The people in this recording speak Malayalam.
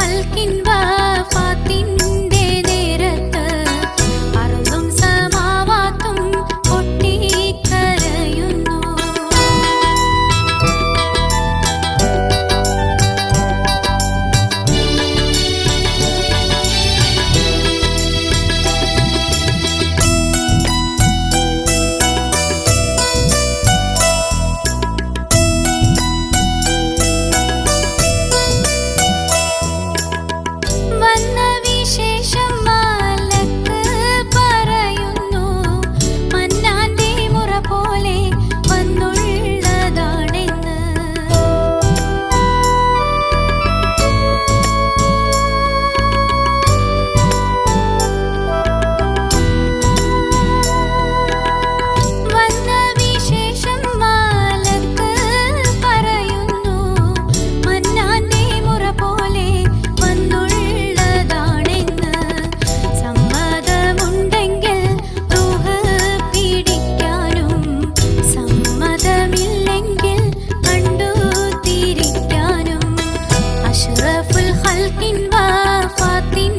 அல்கின்பா பாத்தின் നൽകിൻ ഫാത്തിൻ